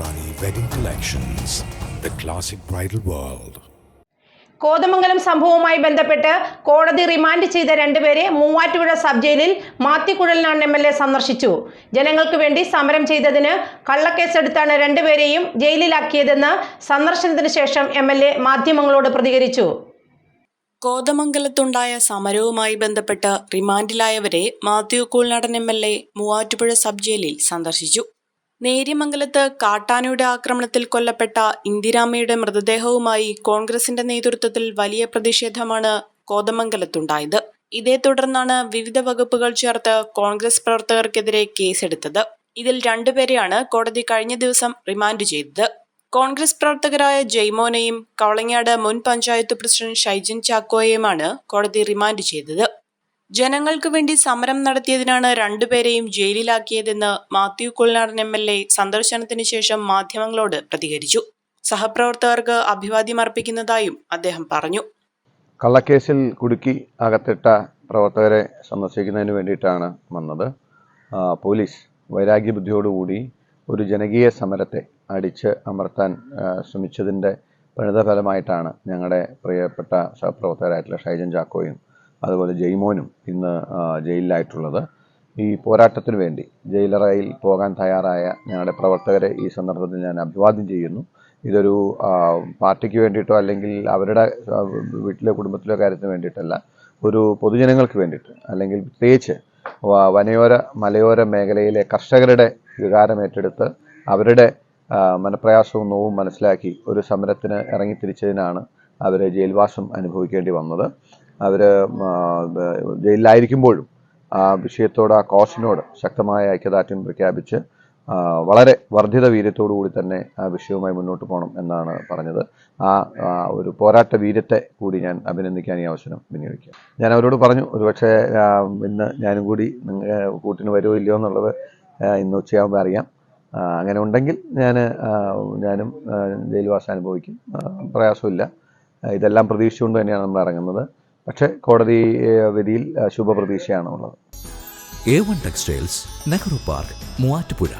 Wedding Collections, the classic bridal world. Kothamangalam സംഭവവുമായി ബന്ധപ്പെട്ട് കോടതി റിമാൻഡ് ചെയ്ത രണ്ടുപേരെ മൂവാറ്റുപുഴ സബ് ജയിലിൽ മാത്തിക്കുഴലിനാണ് എം എൽ എ സന്ദർശിച്ചു. ജനങ്ങൾക്ക് വേണ്ടി സമരം ചെയ്തതിന് കള്ളക്കേസെടുത്താണ് രണ്ടുപേരെയും ജയിലിലാക്കിയതെന്ന് സന്ദർശനത്തിന് ശേഷം എം എൽ എ മാധ്യമങ്ങളോട് പ്രതികരിച്ചു. കോതമംഗലത്തുണ്ടായ സമരവുമായി ബന്ധപ്പെട്ട് റിമാൻഡിലായവരെ Mathew Kuzhalnadan M L A Muvattupuzha sub ജയിലിൽ സന്ദർശിച്ചു. നേര്യമംഗലത്ത് കാട്ടാനയുടെ ആക്രമണത്തിൽ കൊല്ലപ്പെട്ട ഇന്ദിരാമ്മയുടെ മൃതദേഹവുമായി കോൺഗ്രസിന്റെ നേതൃത്വത്തിൽ വലിയ പ്രതിഷേധമാണ് കോതമംഗലത്തുണ്ടായത്. ഇതേ തുടർന്നാണ് വിവിധ വകുപ്പുകൾ ചേർത്ത് കോൺഗ്രസ് പ്രവർത്തകർക്കെതിരെ കേസെടുത്തത്. ഇതിൽ രണ്ടുപേരെയാണ് കോടതി കഴിഞ്ഞ ദിവസം റിമാൻഡ് ചെയ്തത്. കോൺഗ്രസ് പ്രവർത്തകരായ ജയ്മോനെയും കവളങ്ങാട് മുൻ പഞ്ചായത്ത് പ്രസിഡന്റ് ഷൈജിൻ ചാക്കോയെയുമാണ് കോടതി റിമാൻഡ് ചെയ്തത്. ജനങ്ങൾക്ക് വേണ്ടി സമരം നടത്തിയതിനാണ് രണ്ടുപേരെയും ജയിലിലാക്കിയതെന്ന് Mathew Kuzhalnadan M L A സന്ദർശനത്തിന് ശേഷം മാധ്യമങ്ങളോട് പ്രതികരിച്ചു. സഹപ്രവർത്തകർക്ക് അഭിവാദ്യം അർപ്പിക്കുന്നതായും അദ്ദേഹം പറഞ്ഞു. കള്ളക്കേസിൽ കുടുക്കി അകത്തിട്ട പ്രവർത്തകരെ സന്ദർശിക്കുന്നതിന് വേണ്ടിയിട്ടാണ് വന്നത്. പോലീസ് വൈരാഗ്യബുദ്ധിയോടുകൂടി ഒരു ജനകീയ സമരത്തെ അടിച്ച് അമർത്താൻ ശ്രമിച്ചതിന്റെ പരിണിതഫലമായിട്ടാണ് ഞങ്ങളുടെ പ്രിയപ്പെട്ട സഹപ്രവർത്തകരായിട്ടുള്ള ഷൈജൻ ചാക്കോയും അതുപോലെ ജയ്മോനും ഇന്ന് ജയിലിലായിട്ടുള്ളത്. ഈ പോരാട്ടത്തിന് വേണ്ടി ജയിലറയിൽ പോകാൻ തയ്യാറായ ഞങ്ങളുടെ പ്രവർത്തകരെ ഈ സന്ദർഭത്തിൽ ഞാൻ അഭിവാദ്യം ചെയ്യുന്നു. ഇതൊരു പാർട്ടിക്ക് വേണ്ടിയിട്ടോ അല്ലെങ്കിൽ അവരുടെ വീട്ടിലെ കുടുംബത്തിലെ കാര്യത്തിന് വേണ്ടിയിട്ടല്ല ഒരു പൊതുജനങ്ങൾക്ക് വേണ്ടിയിട്ട് അല്ലെങ്കിൽ പ്രത്യേകിച്ച് വനയോര മലയോര മേഖലയിലെ കർഷകരുടെ വികാരം ഏറ്റെടുത്ത് അവരുടെ മനപ്രയാസവും നോവും മനസ്സിലാക്കി ഒരു സമരത്തിന് ഇറങ്ങിത്തിരിച്ചതിനാണ് അവരെ ജയിൽവാസം അനുഭവിക്കേണ്ടി വന്നത്. അവർ ജയിലിലായിരിക്കുമ്പോഴും ആ വിഷയത്തോട് ആ കോസിനോട് ശക്തമായ ഐക്യദാർഢ്യം പ്രഖ്യാപിച്ച് വളരെ വർദ്ധിത വീര്യത്തോടു കൂടി തന്നെ ആ വിഷയവുമായി മുന്നോട്ട് പോകണം എന്നാണ് പറഞ്ഞത്. ആ ഒരു പോരാട്ട വീര്യത്തെ കൂടി ഞാൻ അഭിനന്ദിക്കാൻ ഈ അവസരം വിനിയോഗിക്കാം. ഞാൻ അവരോട് പറഞ്ഞു ഒരുപക്ഷെ ഇന്ന് ഞാനും കൂടി കൂട്ടിന് വരുമോ ഇല്ലയോ എന്നുള്ളത് ഇന്ന് ഉച്ചയാകുമ്പോൾ അറിയാം. അങ്ങനെ ഉണ്ടെങ്കിൽ ഞാൻ ഞാനും ജയിൽവാസം അനുഭവിക്കും. പ്രയാസമില്ല. ഇതെല്ലാം പ്രതീക്ഷിച്ചുകൊണ്ട് തന്നെയാണ് നമ്മൾ ഇറങ്ങുന്നത്. പക്ഷെ കോടതി വിധിയിൽ ശുഭ പ്രതീക്ഷയാണ് ഉള്ളത് A textiles Nehru park Muvattupuzha